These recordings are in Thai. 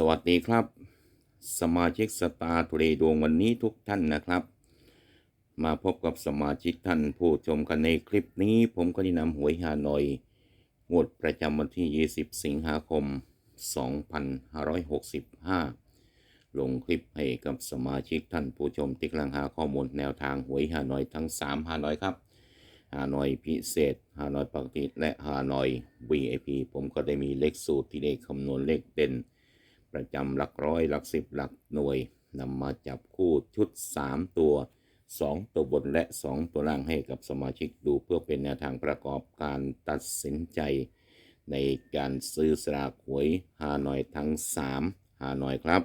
สวัสดีครับ สมาชิกสตาร์ทูเดดวงวันนี้ทุกท่านนะครับ มาพบกับสมาชิกท่านผู้ชมกันในคลิปนี้ ผมก็ได้นำหวยฮานอยงวดประจำวันที่ 20 สิงหาคม 2565 ลงคลิปให้กับสมาชิกท่านผู้ชมที่กำลังหาข้อมูลแนวทางหวยฮานอยทั้ง 3 ฮานอยครับฮานอยพิเศษฮานอยปกติและฮานอย VIP ผมก็ได้มีเลขสูตรที่ได้คำนวณเลขเด่น ประจำหลักร้อยหลักสิบหลักหน่วยนำมาจับคู่ชุด 3 ตัว 2 ตัวบนและ 2 ตัวล่างให้กับสมาชิกดูเพื่อเป็นแนวทางประกอบการตัดสินใจ ในการซื้อสลากหวยฮานอยทั้ง 3ฮานอยครับ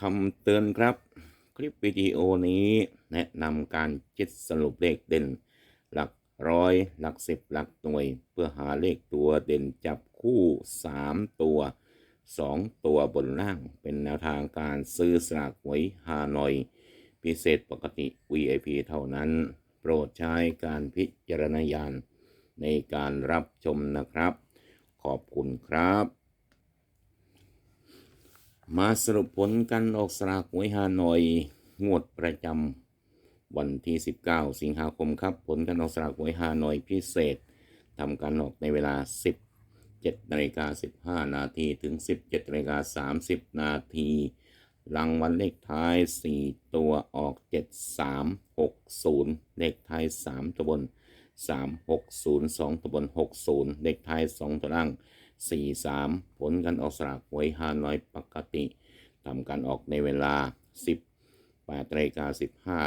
คำเตือนครับ คลิปวิดีโอนี้แนะนำการจิตสรุปเลขเด่น หลักร้อย หลักสิบหลักหน่วย เพื่อหาเลขตัวเด่นจับ คู่ 3 ตัว 2 ตัวบนล่างเป็นแนวทางการซื้อสลากหวยฮานอย พิเศษปกติ VIP เท่านั้น โปรดใช้การพิจารณญาณในการรับชมนะครับ ขอบคุณครับ มาสรุปผลการออกสลากหวยฮานอยงวดประจำวันที่ 19 สิงหาคมครับ ผลการออกสลากหวยฮานอยพิเศษทำการออกในเวลา 17นาฬิกา15 นาทีถึง 17นาฬิกา30 นาทีรางวัลเลขท้าย 4 ตัวออก 7360 เลขท้าย 3 ตัวบน 360 2 ตัวบน 60 เลขท้าย 2 ตัวล่าง 43 ผลการออกสลากหวยฮานอยปกติทำการออกในเวลา 10 8นาฬิกา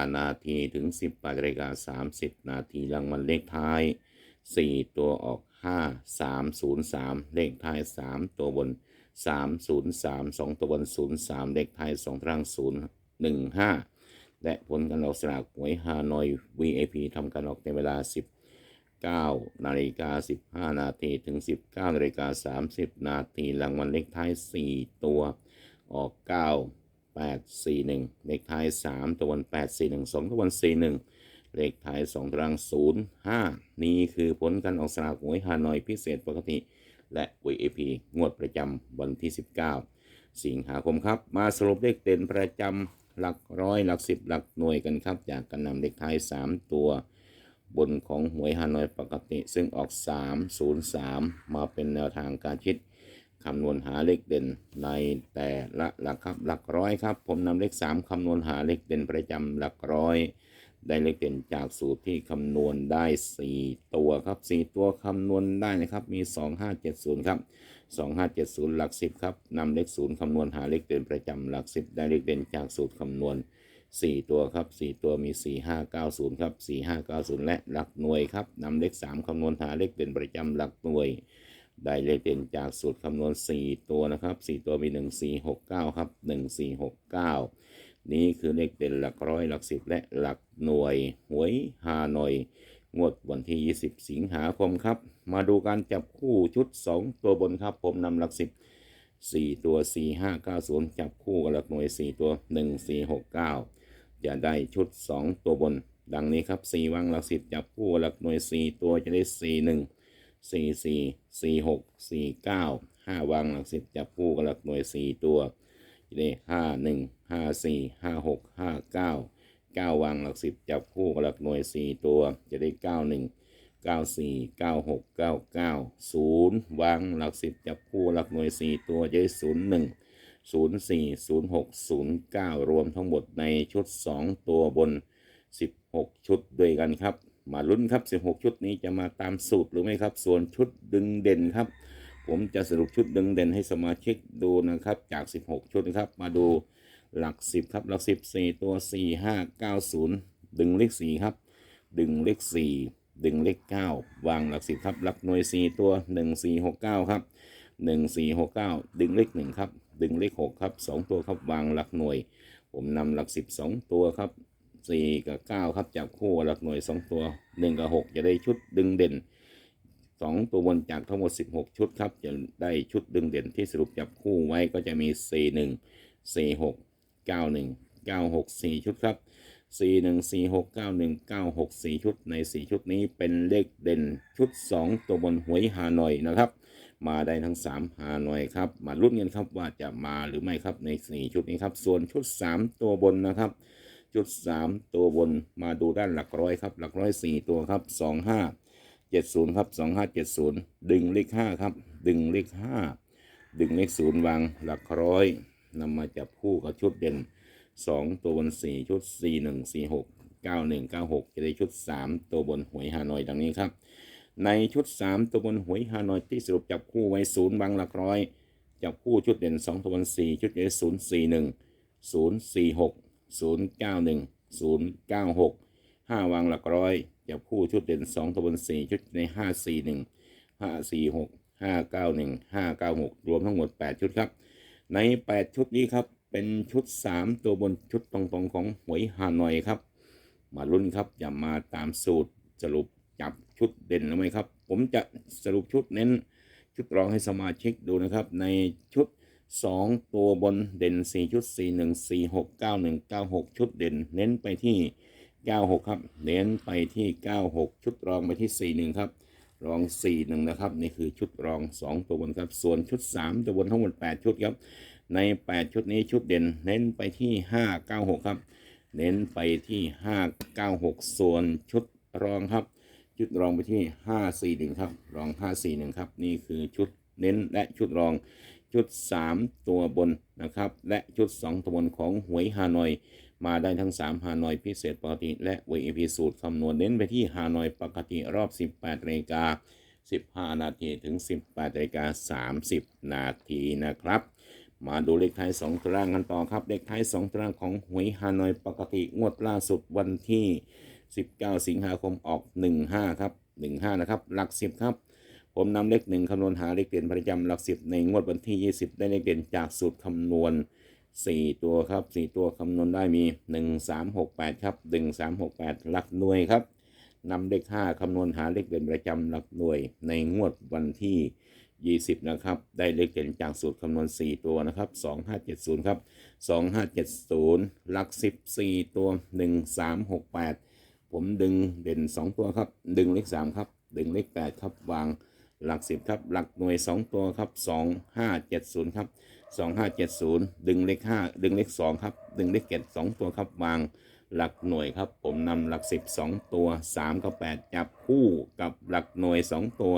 15 นาทีถึง 18นาฬิกา30 นาทีรางวัลเลขท้าย 4 ตัวออก 5 3 0 3 เลขท้าย 3 ตัวบน 3 0 3 2 ตัวบน 0 3 เลขท้าย 2ตาราง0 1 5 และผลการออกสลากหวยฮานอย VIP ทำการออกในเวลา 19นาฬิกา15 นาทีถึง 19นาฬิกา30 นาทีรางวัลเลขท้าย 4 ตัวออก 9 8 4 1 เลขท้าย 3 ตัวบน8 4 1 2 ตัวบน4 1 เลขท้าย2ตาราง0 5 นี่คือผลการออกสลากหวยฮานอยพิเศษปกติ และ VIP งวดประจำวันที่ 19 สิงหาคมครับ มาสรุปเลขเด่นประจำหลักร้อยหลักสิบหลักหน่วยกันครับ จากการนำเลขท้าย 3 ตัว บนของหวยฮานอยปกติ ซึ่งออก 303 มาเป็นแนวทางการคิดคำนวณหาเลขเด่นในแต่ละหลักครับหลักร้อยครับ ผมนำเลข 3คำนวณหาเลขเด่นประจำหลักร้อย ได้เลขเด่นจากสูตรที่คำนวณได้ 4 ตัวครับ 4 ตัวคำนวณได้นะครับ มี 2570 ครับ 2570 หลัก 10 ครับนำเลข0คำนวณหาเลขเด่นประจำหลัก 10 ได้เลขเด่นจากสูตรคำนวณ 4 ตัวครับ 4 ตัวมี 4590 ครับ 4590 และหลักหน่วยครับนำเลข 3คำนวณหาเลขเด่นประจำหลักหน่วยได้เลขเด่นจากสูตรคำนวณ 4 ตัวนะครับ 4 ตัวมี 1469 ครับ 1469 นี่คือเลขเด่นหลักร้อยหลักสิบและหลักหน่วยหวยฮานอย งวดวันที่ 20 สิงหาคมครับ มาดูการจับคู่ชุด 2 ตัวบนครับ ผมนำหลักสิบ4 ตัว 4590 จับคู่กับหลักหน่วย 4 ตัว 1469 จะได้ชุด 2 ตัวบน ดังนี้ครับ 4 วังหลักสิบจับคู่กับหลักหน่วย 4 ตัวจะได้ 41 44 46 49 5 วังหลักสิบจับคู่กับหลักหน่วย 4 ตัวจะได้ห้า ห้าสี่ห้าหกห้าเก้าเก้าวางหลักสิบจับคู่กับหลักหน่วยสี่ตัวจะได้เก้าหนึ่งเก้าสี่เก้าหกเก้าเก้าศูนย์วางหลักสิบจับคู่หลักหน่วยสี่ตัวจะได้ศูนย์หนึ่งศูนย์สี่ศูนย์หกศูนย์เก้ารวมทั้งหมดในชุดสองตัวบนสิบหกชุดด้วยกันครับ มาลุ้นครับสิบหกชุดนี้จะมาตามสูตรหรือไม่ครับ ส่วนชุดดึงเด่นครับผมจะสรุปชุดดึงเด่นให้สมาชิกดูนะครับจาก 16 ชุดนะครับ มาดู หลัก 10 ครับ หลัก 10 4 ตัว 4 5 9 0 ดึงเลข 4 ครับ ดึงเลข 4 ดึงเลข 9 วางหลัก 10 ครับ หลักหน่วย 4 ตัว 1 4 6 9 ครับ 1 4 6 9 ดึงเลข 1 ครับ ดึงเลข 6 ครับ 2 ตัวครับ วางหลักหน่วย ผมนำหลัก 10 2 ตัวครับ 4 กับ 9 ครับจับคู่หลักหน่วย 2 ตัว 1 กับ 6 จะได้ชุดดึงเด่นสองตัวบนจากทั้งหมด 16 ชุดครับ จะได้ชุดดึงเด่นที่สรุปจับคู่ไว้ก็จะมี 4 1 4 6 9 1 9 6 4 ชุดครับ 4 1 4 6 9 1 9 6 4 ชุดใน 4 ชุดนี้เป็นเลขเด่นชุด 2 ตัวบนหวยฮานอยนะครับ มาได้ทั้ง3ฮานอยครับ มาลุ้นกันครับว่าจะมาหรือไม่ครับใน 4 ชุดนี้ครับ ส่วนชุด 3 ตัวบนนะครับ ชุด 3 ตัวบนมาดูด้านหลักร้อยครับ หลักร้อย 4 ตัวครับ 25 70 ครับ 2570 ดึงเลข 5 ครับ ดึงเลข 5 ดึงเลข 0 วางหลักร้อย นำมาจับคู่กับชุดเด่น 2 ตัวบน 4 ชุด 41 46 91 96 จะได้ชุด 3 ตัวบนหวยฮานอยดังนี้ครับ ในชุด 3 ตัวบนหวยฮานอยที่สรุปจับคู่ไว้ศูนย์บางหลักร้อย จับคู่ชุดเด่น 2 ตัวบน 4 ชุดเด่น041 046 091 096 5วางหลักร้อยจับคู่ชุดเด่น 2ตัวบน 4 ชุดใน 541 546 591 596 รวมทั้งหมด 8 ชุดครับ ใน 8 ชุดนี้ครับ เป็นชุด 3 ตัวบนชุดตรงๆของหวยฮานอยครับ มาลุ้นครับอย่ามาตามสูตรสรุปจับชุดเด่นหรือไม่ครับ ผมจะสรุปชุดเน้น ชุดรองให้สมาชิกดูนะครับ ในชุด 2 ตัวบนเด่น 4 ชุด 4 1 4 6 9 1 9 6 ชุดเด่น เน้นไปที่ 96 ครับ เน้นไปที่ 96 ชุดรองไปที่ 41 ครับ รอง 4 1 นะครับ นี่คือชุดรอง 2 ตัวบนครับ ส่วนชุด 3 ตัวบนทั้งหมด 8 ชุดครับ ใน 8 ชุดนี้ชุดเด่น เน้นไปที่ 596 ครับ เน้นไปที่ 596 ส่วนชุดรองครับ ชุดรองไปที่ 541 ครับ รอง 541 ครับ นี่คือชุดเน้นและชุดรอง ชุด 3 ตัวบนนะครับ และชุด 2 ตัวบนของหวยฮานอย มาได้ทั้ง 3 ฮานอยพิเศษปกติ และ VIP สูตรคำนวณเน้นไปที่ฮานอยปกติรอบ 18นาฬิกา15 นาทีถึง 18นาฬิกา30 นาทีนะครับ มาดูเลขท้าย 2ตารางกันต่อครับ เลขท้าย 2ตารางของหวยฮานอยปกติงวดล่าสุดวันที่ 19 สิงหาคมออก 15 ครับ 15 นะครับ หลัก 10 ครับผมนำเลขหนึ่งคำนวณหาเลขเด่นประจำหลัก10ในงวดวันที่ 20 ได้เลขเด่นจากสูตรคำนวณ 4 ตัวครับ 4 ตัวคำนวณได้มี 1 3 6 8 ครับ 1 3 6 8 หลักหน่วยครับนำเลข 5 คำนวณหาเลขเด่นประจำหลักหน่วย ในงวดวันที่ 20 นะครับ ได้เลขเด่นจากสูตรคำนวณ 4 ตัวนะครับ 2570 ครับ 2570 หลัก 14 ตัว 1368 ผมดึงเด่น 2 ตัวครับ ดึงเลข 3 ครับ ดึงเลข 8 ครับ วาง หลัก10ครับ หลักหน่วย2ตัวครับ2570ครับ2570ดึงเลข5ดึงเลข2ครับ ดึงเลขเจ็ด2ตัวครับวางหลักหน่วยครับ ผมนำหลัก10 2ตัว3กับ8จับคู่กับหลักหน่วย2ตัว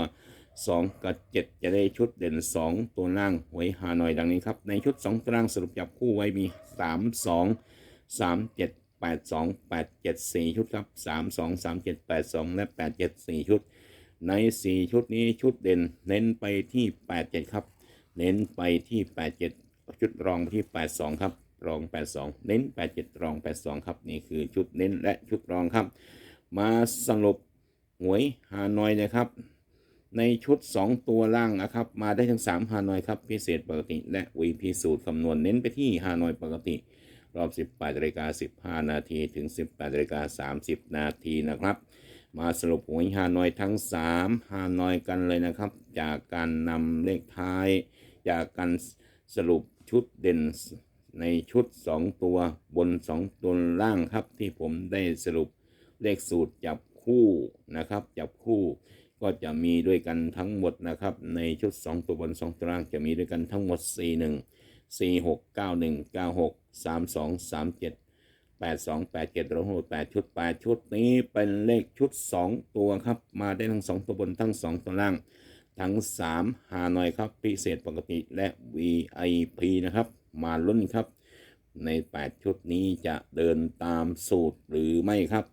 2กับ7จะได้ชุดเด่น2ตัวล่างหวยฮานอยดังนี้ครับ ในชุด2ตัวล่างสรุปจับคู่ไว้มี3 2 3 7 8 2 8 7 4ชุดครับ3 2 3 7 8 2และ8 7 4ชุด ใน 4 ชุดนี้ชุดเด่น เน้นไปที่ 8 7 ครับ เน้นไปที่ 8 7 ชุดรองไปที่ 8 2 ครับ รอง 8 2 เน้น 8 7 รอง 8 2 ครับ นี่คือชุดเน้นและชุดรองครับ มาสรุปหวยฮานอยนะครับ ในชุด 2 ตัวล่างนะครับ มาได้ทั้ง 3 ฮานอยครับ พิเศษปกติ และ VP สูตรคำนวณเน้นไปที่ฮานอยปกติ รอบ 18นาฬิกา15 นาทีถึง 18นาฬิกา30 นาทีนะครับ มาสรุปหวยฮานอยทั้ง3ฮานอยกันเลยนะครับ จากการนำเลขท้าย จากการสรุปชุดเด่นในชุด 2 ตัวบน 2 ตัวล่างครับ ที่ผมได้สรุปเลขสูตรจับคู่นะครับ จับคู่ก็จะมีด้วยกันทั้งหมดนะครับ ในชุด 2 ตัวบน 2 ตัวล่างจะมีด้วยกันทั้งหมด 4 1 4 6 9 1 9 6 3 2 3 7 8 2 8 7รวมทั้งหมด8ชุด 8 ชุดนี้เป็นเลขชุด 2 ตัวครับ มาได้ทั้ง 2 ตัวบนทั้ง 2 ตัวล่าง ทั้ง 3 หาหน่อยครับ พิเศษปกติและ VIP นะครับ มาลุ้นครับ ใน 8 ชุดนี้จะเดินตามสูตรหรือไม่ครับ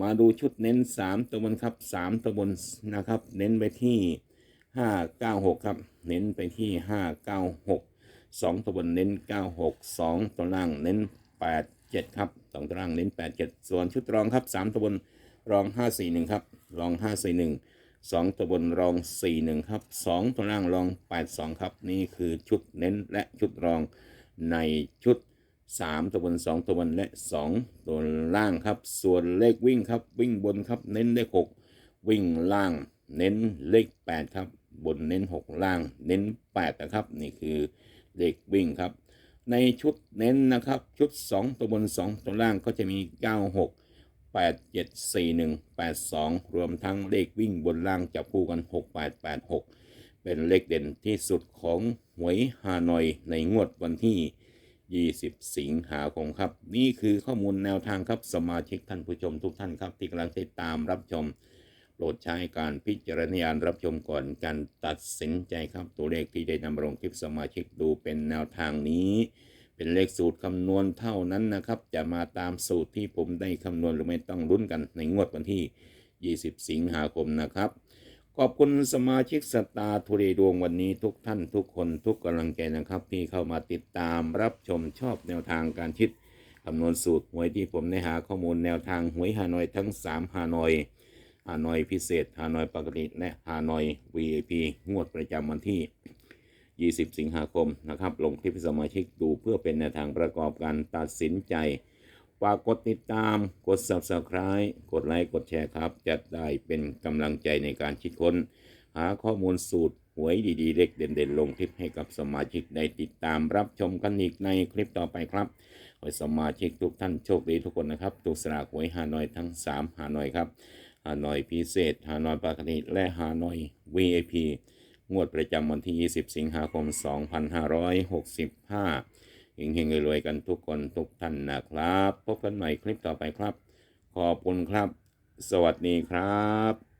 มาดูชุดเน้น 3 ตัวบนครับ 3 ตัวบนนะครับ เน้นไปที่ 596 ครับ เน้นไปที่ 596 2 ตัวบนเน้น 96 2 ตัวล่างเน้น 7 ครับสองตัวล่างเน้น 87 ส่วนชุดรองครับ 3ตัวบนรอง 541 ครับ รอง 541 2ตัวบนรอง 41 ครับ 2ตัวล่างรอง 82 ครับ นี่คือชุดเน้นและชุดรองในชุด 3ตัวบน2ตัวบนและ 2ตัวล่างครับ ส่วนเลขวิ่งครับ วิ่งบนครับ เน้นเลข 6 วิ่งล่าง เน้นเลข 8 ครับ บนเน้น 6 ล่าง เน้น8นะครับ นี่คือเลขวิ่งครับ ในชุดเน้นนะครับ ชุด 2 ตัวบน 2 ตัวล่างก็จะมี 96 8 7 4 1 8 2 รวมทั้งเลขวิ่งบนล่างจับคู่กัน 6 8 8 6 เป็นเลขเด่นที่สุดของหวยฮานอยในงวดวันที่ 20 สิงหาคมครับ นี่คือข้อมูลแนวทางครับสมาชิกท่านผู้ชมทุกท่านครับ ที่กำลังติดตามรับชม โปรดใช้การพิจารณารับชมก่อนการตัดสินใจครับ ตัวเลขที่ได้นำลงคลิปสมาชิกดูเป็นแนวทางนี้ เป็นเลขสูตรคำนวณเท่านั้นนะครับ จะมาตามสูตรที่ผมได้คำนวณหรือไม่ต้องลุ้นกันในงวดวันที่ 20 สิงหาคมนะครับ ขอบคุณสมาชิกสตาร์ทุเรดวงวันนี้ทุกท่านทุกคนทุกกำลังใจนะครับ ที่เข้ามาติดตามรับชมชอบแนวทางการคิดคำนวณสูตรหวยที่ผมได้หาข้อมูลแนวทางหวยฮานอยทั้ง 3 ฮานอย ฮานอยพิเศษฮานอยปกติและฮานอย VIP งวดประจำวันที่ 20 สิงหาคมนะครับ ลงคลิปสมาชิกดูเพื่อเป็นแนวทางประกอบการตัดสินใจฝากกดติดตาม กด Subscribe กดไลค์ กดแชร์ครับ จะได้เป็นกำลังใจในการคิดค้น หาข้อมูลสูตรหวยดีๆ เล็กเด่นๆ ลงคลิปให้กับสมาชิกได้ติดตามรับชมกันอีกในคลิปต่อไปครับขอสมาชิกทุกท่านโชคดีทุกคนนะครับ ถูกสลากหวยฮานอยทั้ง3ฮานอยครับ ฮานอยพิเศษ ฮานอยปากติและฮานอย VIP งวดประจำวันที่ 20 สิงหาคม 2565ยิงเฮงรวยกันทุกคนทุกท่านนะครับ พบกันใหม่คลิปต่อไปครับ ขอบคุณครับ สวัสดีครับ